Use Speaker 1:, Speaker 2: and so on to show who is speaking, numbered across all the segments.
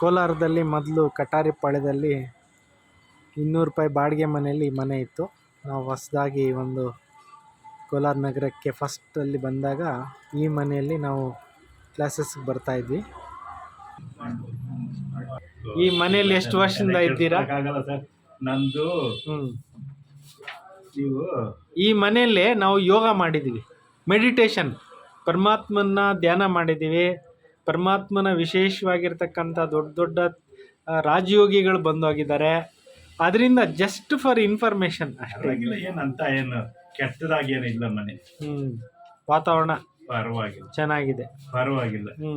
Speaker 1: ಕೋಲಾರದಲ್ಲಿ ಮೊದಲು ಕಟಾರಿಪಾಳ್ಯದಲ್ಲಿ ಇನ್ನೂರು ರೂಪಾಯಿ ಬಾಡಿಗೆ ಮನೆಯಲ್ಲಿ ಮನೆ ಇತ್ತು. ನಾವು ಹೊಸದಾಗಿ ಒಂದು ಕೋಲಾರ ನಗರಕ್ಕೆ ಫಸ್ಟಲ್ಲಿ ಬಂದಾಗ ಈ ಮನೆಯಲ್ಲಿ ನಾವು ಕ್ಲಾಸಸ್ಗೆ ಬರ್ತಾಯಿದ್ವಿ ಈ ಮನೆಯಲ್ಲಿ ಎಷ್ಟು ವರ್ಷದಿಂದ ಇದ್ದೀರಾ?
Speaker 2: ಆಗಲ್ಲ ಸರ್ ನಂದು
Speaker 1: ಹ್ಞೂ
Speaker 2: ನೀವು?
Speaker 1: ಈ ಮನೆಯಲ್ಲೇ ನಾವು ಯೋಗ ಮಾಡಿದ್ದೀವಿ. ಮೆಡಿಟೇಷನ್ ಪರಮಾತ್ಮನ ಧ್ಯಾನ ಮಾಡಿದ್ದೀವಿ. ಪರಮಾತ್ಮನ ವಿಶೇಷವಾಗಿರ್ತಕ್ಕಂಥ ದೊಡ್ಡ ದೊಡ್ಡ ರಾಜಯೋಗಿಗಳು ಬಂದೋಗಿದ್ದಾರೆ. ಅದರಿಂದ ಜಸ್ಟ್ ಫಾರ್ ಇನ್ಫಾರ್ಮೇಶನ್ ಅಷ್ಟೇ.
Speaker 2: ಪರವಾಗಿಲ್ಲ ಏನಂತ ಏನು ಕೆಟ್ಟದಾಗಿ ಏನಿಲ್ಲ ಮನೆ.
Speaker 1: ಹ್ಞೂ ವಾತಾವರಣ
Speaker 2: ಪರವಾಗಿಲ್ಲ.
Speaker 1: ಚೆನ್ನಾಗಿದೆ.
Speaker 2: ಪರವಾಗಿಲ್ಲ.
Speaker 1: ಹ್ಞೂ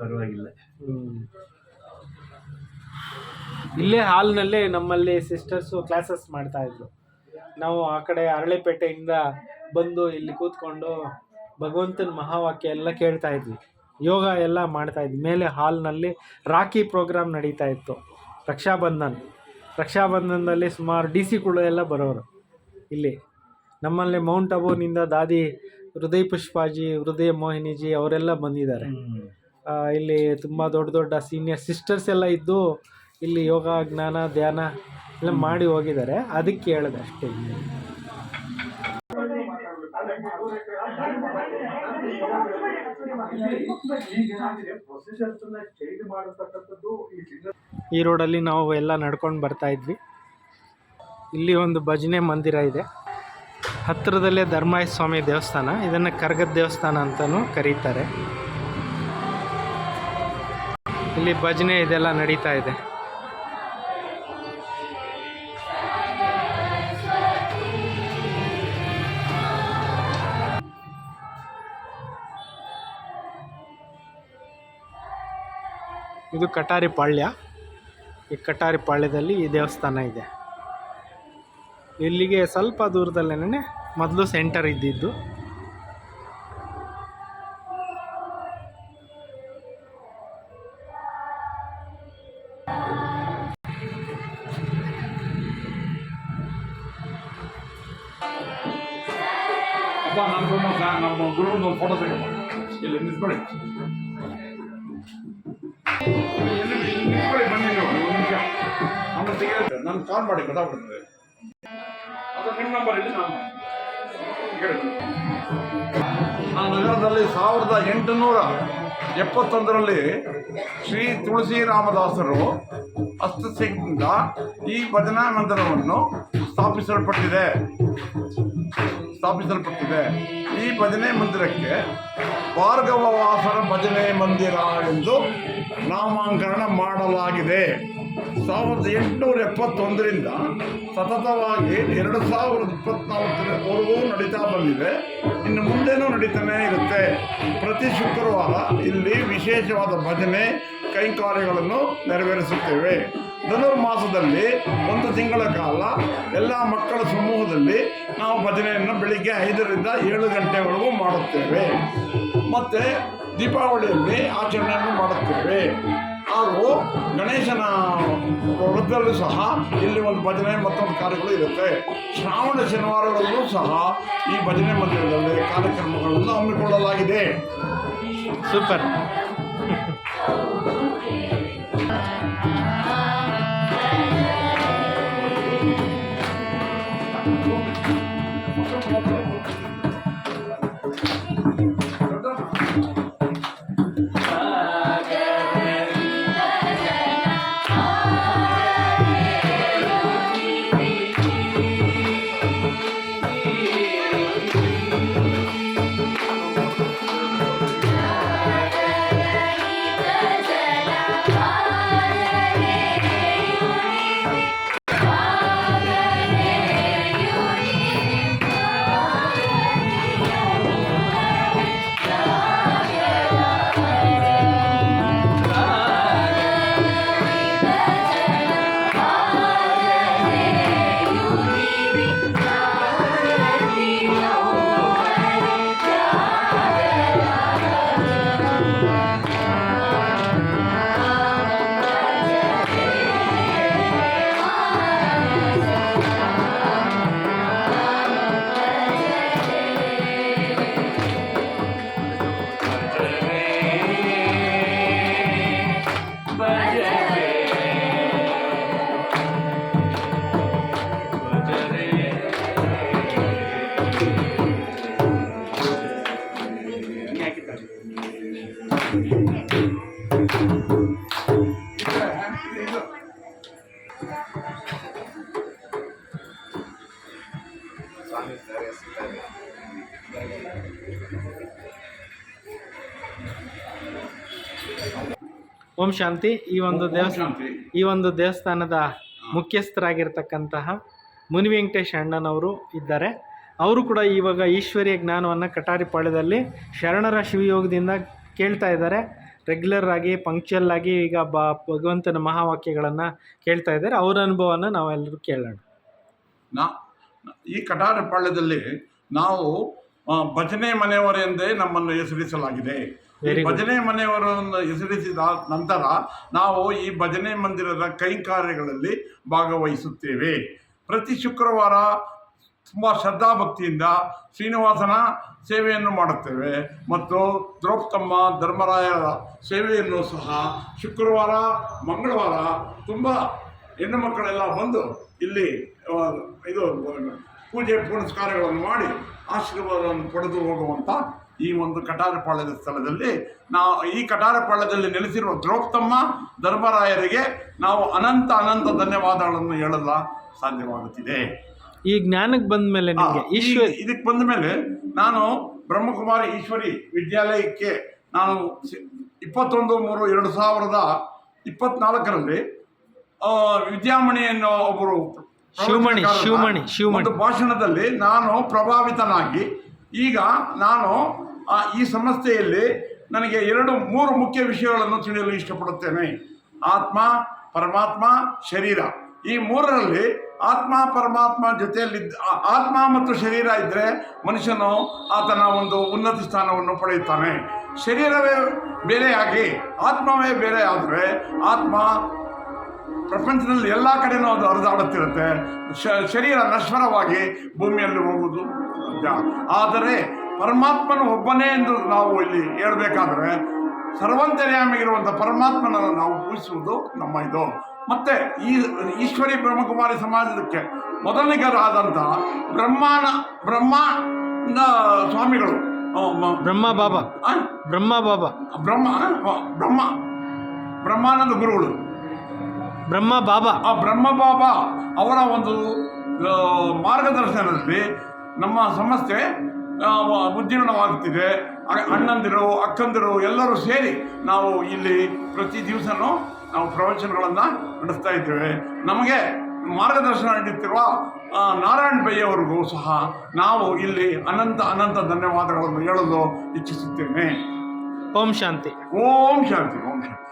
Speaker 2: ಪರವಾಗಿಲ್ಲ.
Speaker 1: ಹ್ಞೂ ಇಲ್ಲೇ ಹಾಲ್ನಲ್ಲೇ ನಮ್ಮಲ್ಲಿ ಸಿಸ್ಟರ್ಸು ಕ್ಲಾಸಸ್ ಮಾಡ್ತಾ ಇದ್ರು. ನಾವು ಆ ಕಡೆ ಅರಳಿಪೇಟೆಯಿಂದ ಬಂದು ಇಲ್ಲಿ ಕೂತ್ಕೊಂಡು ಭಗವಂತನ ಮಹಾವಾಕ್ಯ ಎಲ್ಲ ಕೇಳ್ತಾ ಇದ್ವಿ. ಯೋಗ ಎಲ್ಲ ಮಾಡ್ತಾ ಇದ್ವಿ. ಮೇಲೆ ಹಾಲ್ನಲ್ಲಿ ರಾಖಿ ಪ್ರೋಗ್ರಾಮ್ ನಡೀತಾ ಇತ್ತು. ರಕ್ಷಾಬಂಧನ್. ರಕ್ಷಾಬಂಧನದಲ್ಲಿ ಸುಮಾರು ಡಿ ಸಿ ಕೂಡ ಎಲ್ಲ ಬರೋರು ಇಲ್ಲಿ. ನಮ್ಮಲ್ಲಿ ಮೌಂಟ್ ಅಬೂನಿಂದ ದಾದಿ ಹೃದಯ ಪುಷ್ಪಾಜಿ ಹೃದಯ ಮೋಹಿನಿಜಿ ಅವರೆಲ್ಲ ಬಂದಿದ್ದಾರೆ. ಇಲ್ಲಿ ತುಂಬ ದೊಡ್ಡ ದೊಡ್ಡ ಸೀನಿಯರ್ ಸಿಸ್ಟರ್ಸ್ ಎಲ್ಲ ಇದ್ದು ಇಲ್ಲಿ ಯೋಗ ಜ್ಞಾನ ಧ್ಯಾನ ಎಲ್ಲ ಮಾಡಿ ಹೋಗಿದ್ದಾರೆ. ಅದಕ್ಕೆ ಹೇಳಿದೆ ಅಷ್ಟೇ. ಈ ರೋಡಲ್ಲಿ ನಾವು ಎಲ್ಲ ನಡ್ಕೊಂಡು ಬರ್ತಾ ಇದ್ವಿ. ಇಲ್ಲಿ ಒಂದು ಭಜನೆ ಮಂದಿರ ಇದೆ. ಹತ್ತಿರದಲ್ಲೇ ಧರ್ಮಾಯ ಸ್ವಾಮಿ ದೇವಸ್ಥಾನ, ಇದನ್ನು ಕರಗದ ದೇವಸ್ಥಾನ ಅಂತಲೂ ಕರೀತಾರೆ. ಇಲ್ಲಿ ಭಜನೆ ಇದೆಲ್ಲ ನಡೀತಾ ಇದೆ. ಇದು ಕಟಾರಿ ಪಾಳ್ಯ. ಈ ಕಟಾರಿ ಪಾಳ್ಯದಲ್ಲಿ ಈ ದೇವಸ್ಥಾನ ಇದೆ. ಇಲ್ಲಿಗೆ ಸ್ವಲ್ಪ ದೂರದಲ್ಲೇನೆ ಮೊದಲು ಸೆಂಟರ್ ಇದ್ದಿದ್ದು.
Speaker 3: ಫೋಟೋ ತೆಗೆದು ಇಲ್ಲಿ ನಿಂತ್ಕೊಳ್ಳಿ. ನಾನು ಕಾಲ್ ಮಾಡಿ ಗೊತ್ತಾಗ್ಬಿಡ್ತದೆ ಅದು ನಿಮ್ಮ ನಂಬರ್ ಇಲ್ಲಿ ನಾನು. ಆ ನಗರದಲ್ಲಿ ಸಾವಿರದ ಎಂಟುನೂರ ಎಪ್ಪತ್ತೊಂದರಲ್ಲಿ ಶ್ರೀ ತುಳಸಿ ರಾಮದಾಸರು ಹಸ್ತಕ್ಷೇಪದಿಂದ ಈ ಭಜನಾ ಮಂದಿರವನ್ನು ಸ್ಥಾಪಿಸಲ್ಪಟ್ಟಿದೆ. ಸ್ಥಾಪಿಸಲ್ಪಟ್ಟಿದೆ. ಈ ಭಜನೆ ಮಂದಿರಕ್ಕೆ ಭಾರ್ಗವವಾಸರ ಭಜನೆ ಮಂದಿರ ಎಂದು ನಾಮಾಂಕರಣ ಮಾಡಲಾಗಿದೆ. ಸಾವಿರದ ಎಂಟುನೂರ ಎಪ್ಪತ್ತೊಂದರಿಂದ ಸತತವಾಗಿ ಎರಡು ಸಾವಿರದ ಇಪ್ಪತ್ನಾಲ್ಕರವರೆಗೂ ನಡೀತಾ ಬಂದಿದೆ. ಇನ್ನು ಮುಂದೆನೂ ನಡೀತಾನೆ ಇರುತ್ತೆ. ಪ್ರತಿ ಶುಕ್ರವಾರ ಇಲ್ಲಿ ವಿಶೇಷವಾದ ಭಜನೆ ಕೈಂಕಾರ್ಯಗಳನ್ನು ನೆರವೇರಿಸುತ್ತೇವೆ. ಧನುರ್ಮಾಸದಲ್ಲಿ ಒಂದು ತಿಂಗಳ ಕಾಲ ಎಲ್ಲ ಮಕ್ಕಳ ಸಮೂಹದಲ್ಲಿ ನಾವು ಭಜನೆಯನ್ನು ಬೆಳಿಗ್ಗೆ ಐದರಿಂದ ಏಳು ಗಂಟೆವರೆಗೂ ಮಾಡುತ್ತೇವೆ. ಮತ್ತು ದೀಪಾವಳಿಯಲ್ಲಿ ಆಚರಣೆಯನ್ನು ಮಾಡುತ್ತೇವೆ. ಹಾಗೂ ಗಣೇಶನ ವೃತ್ತದಲ್ಲೂ ಸಹ ಇಲ್ಲಿ ಒಂದು ಭಜನೆ ಮತ್ತೊಂದು ಕಾರ್ಯಗಳು ಇರುತ್ತೆ. ಶ್ರಾವಣ ಶನಿವಾರಗಳಲ್ಲೂ ಸಹ ಈ ಭಜನೆ ಮಂದಿರದಲ್ಲಿ ಕಾರ್ಯಕ್ರಮಗಳನ್ನು ಹಮ್ಮಿಕೊಳ್ಳಲಾಗಿದೆ.
Speaker 1: ಸೂಪರ್ ಓಂ ಶಾಂತಿ ಈ ಒಂದು ದೇವಸ್ಥಾನ ಈ ಒಂದು ದೇವಸ್ಥಾನದ ಮುಖ್ಯಸ್ಥರಾಗಿರ್ತಕ್ಕಂತಹ ಮುನಿ ವೆಂಕಟೇಶ್ ಅಣ್ಣನವರು ಇದ್ದಾರೆ. ಅವರು ಕೂಡ ಇವಾಗ ಈಶ್ವರಿಯ ಜ್ಞಾನವನ್ನು ಕಟಾರಿಪಾಳ್ಯದಲ್ಲಿ ಶರಣರ ಶಿವಯೋಗದಿಂದ ಕೇಳ್ತಾ ಇದ್ದಾರೆ. ರೆಗ್ಯುಲರ್ ಆಗಿ ಪಂಕ್ಚುಯಲ್ ಆಗಿ ಈಗ ಬ ಭಗವಂತನ ಮಹಾವಾಕ್ಯಗಳನ್ನು ಕೇಳ್ತಾ ಇದ್ದಾರೆ. ಅವರ ಅನುಭವವನ್ನು ನಾವೆಲ್ಲರೂ ಕೇಳೋಣ.
Speaker 3: ನಾ ಈ ಕಟಾರಪಾಳ್ಯದಲ್ಲಿ ನಾವು ಆ, ಮನೆಯವರು ಎಂದೇ ನಮ್ಮನ್ನು ಹೆಸರಿಸಲಾಗಿದೆ ಈ. ಭಜನೆ ಮನೆಯವರನ್ನು ಹೆಸರಿಸಿದ ನಂತರ ನಾವು ಈ ಭಜನೆ ಮಂದಿರದ ಕೈಂಕಾರ್ಯಗಳಲ್ಲಿ ಭಾಗವಹಿಸುತ್ತೇವೆ ಪ್ರತಿ ಶುಕ್ರವಾರ ತುಂಬ ಶ್ರದ್ಧಾಭಕ್ತಿಯಿಂದ ಶ್ರೀನಿವಾಸನ ಸೇವೆಯನ್ನು ಮಾಡುತ್ತೇವೆ ಮತ್ತು ದ್ರೌಪದಮ್ಮ ಧರ್ಮರಾಯರ ಸೇವೆಯನ್ನು ಸಹ ಶುಕ್ರವಾರ ಮಂಗಳವಾರ ತುಂಬ ಹೆಣ್ಣು ಮಕ್ಕಳೆಲ್ಲ ಬಂದು ಇಲ್ಲಿ ಇದು ಪೂಜೆ ಪುನಸ್ಕಾರಗಳನ್ನು ಮಾಡಿ ಆಶೀರ್ವಾದವನ್ನು ಪಡೆದು ಹೋಗುವಂಥ ಈ ಒಂದು ಕಟಾರಪಾಳ್ಯದ ಸ್ಥಳದಲ್ಲಿ ನಾವು ಈ ಕಟಾರಪಾಳ್ಯದಲ್ಲಿ ನೆಲೆಸಿರುವ ದ್ರೋಪ್ತಮ್ಮ ಧರ್ಮರಾಯರಿಗೆ ನಾವು ಅನಂತ ಅನಂತ ಧನ್ಯವಾದಗಳನ್ನು ಹೇಳಲ್ಲ ಸಾಧ್ಯವಾಗುತ್ತಿದೆ.
Speaker 1: ಈ ಜ್ಞಾನಕ್ಕೆ ಬಂದ ಮೇಲೆ
Speaker 3: ಇದಕ್ಕೆ ಬಂದ ಮೇಲೆ ನಾನು ಬ್ರಹ್ಮಕುಮಾರಿ ಈಶ್ವರಿ ವಿದ್ಯಾಲಯಕ್ಕೆ ನಾನು ಇಪ್ಪತ್ತೊಂದು ಮೂರು ಎರಡು ಸಾವಿರದ ಇಪ್ಪತ್ನಾಲ್ಕರಲ್ಲಿ ವಿದ್ಯಾಮಣಿ ಅನ್ನೋ ಒಬ್ಬರು
Speaker 1: ಶಿವಮಣಿ, ಶಿವಮಣಿ, ಶಿವಮಣಿ.
Speaker 3: ಭಾಷಣದಲ್ಲಿ ನಾನು ಪ್ರಭಾವಿತನಾಗಿ ಈಗ ನಾನು ಈ ಸಂಸ್ಥೆಯಲ್ಲಿ ನನಗೆ ಎರಡು ಮೂರು ಮುಖ್ಯ ವಿಷಯಗಳನ್ನು ತಿಳಿಯಲು ಇಷ್ಟಪಡುತ್ತೇನೆ. ಆತ್ಮ ಪರಮಾತ್ಮ ಶರೀರ. ಈ ಮೂರರಲ್ಲಿ ಆತ್ಮ ಪರಮಾತ್ಮ ಜೊತೆಯಲ್ಲಿ ಆತ್ಮ ಮತ್ತು ಶರೀರ ಇದ್ದರೆ ಮನುಷ್ಯನು ಆತನ ಒಂದು ಉನ್ನತ ಸ್ಥಾನವನ್ನು ಪಡೆಯುತ್ತಾನೆ. ಶರೀರವೇ ಬೇರೆಯಾಗಿ ಆತ್ಮವೇ ಬೇರೆ ಆದರೆ ಆತ್ಮ ಪ್ರಪಂಚದಲ್ಲಿ ಎಲ್ಲ ಕಡೆನೂ ಅದು ಹರಿದಾಡುತ್ತಿರುತ್ತೆ. ಶ- ಶರೀರ ನಶ್ವರವಾಗಿ ಭೂಮಿಯಲ್ಲಿ ಹೋಗುವುದು ಸಾಧ್ಯ. ಆದರೆ ಪರಮಾತ್ಮನ ಒಬ್ಬನೇ ಎಂದು ನಾವು ಇಲ್ಲಿ ಹೇಳಬೇಕಾದ್ರೆ ಸರ್ವಂತರ್ಯಾಮಿಗಿರುವಂಥ ಪರಮಾತ್ಮನನ್ನು ನಾವು ಪೂಜಿಸುವುದು ನಮ್ಮ ಇದು. ಮತ್ತೆ ಈ ಈಶ್ವರಿ ಬ್ರಹ್ಮಕುಮಾರಿ ಸಮಾಜಕ್ಕೆ ಮೊದಲಿಗರಾದಂಥ ಬ್ರಹ್ಮಾನ ಬ್ರಹ್ಮ ಸ್ವಾಮಿಗಳು.
Speaker 1: ಬ್ರಹ್ಮ ಬಾಬಾ? ಬ್ರಹ್ಮ ಬಾಬಾ.
Speaker 3: ಬ್ರಹ್ಮ ಬ್ರಹ್ಮ ಬ್ರಹ್ಮಾನಂದ ಗುರುಗಳು.
Speaker 1: ಬ್ರಹ್ಮ ಬಾಬಾ.
Speaker 3: ಆ ಬ್ರಹ್ಮ ಬಾಬಾ ಅವರ ಒಂದು ಮಾರ್ಗದರ್ಶನದಲ್ಲಿ ನಮ್ಮ ಸಂಸ್ಥೆ ಉಜ್ಜೀರ್ಣವಾಗುತ್ತಿದೆ ಅಣ್ಣಂದಿರು ಅಕ್ಕಂದಿರು ಎಲ್ಲರೂ ಸೇರಿ ನಾವು ಇಲ್ಲಿ ಪ್ರತಿ ದಿವಸನೂ ನಾವು ಪ್ರವಚನಗಳನ್ನು ನಡೆಸ್ತಾ ಇದ್ದೇವೆ. ನಮಗೆ ಮಾರ್ಗದರ್ಶನ ನೀಡುತ್ತಿರುವ ನಾರಾಯಣ ನಾರಾಯಣ್ ಬೈ ಅವರಿಗೂ ಸಹ ನಾವು ಇಲ್ಲಿ ಅನಂತ ಅನಂತ ಧನ್ಯವಾದಗಳನ್ನು ಹೇಳಲು ಇಚ್ಛಿಸುತ್ತೇನೆ.
Speaker 1: ಓಂ ಶಾಂತಿ.
Speaker 3: ಓಂ ಶಾಂತಿ ಓಂ ಶಾಂತಿ.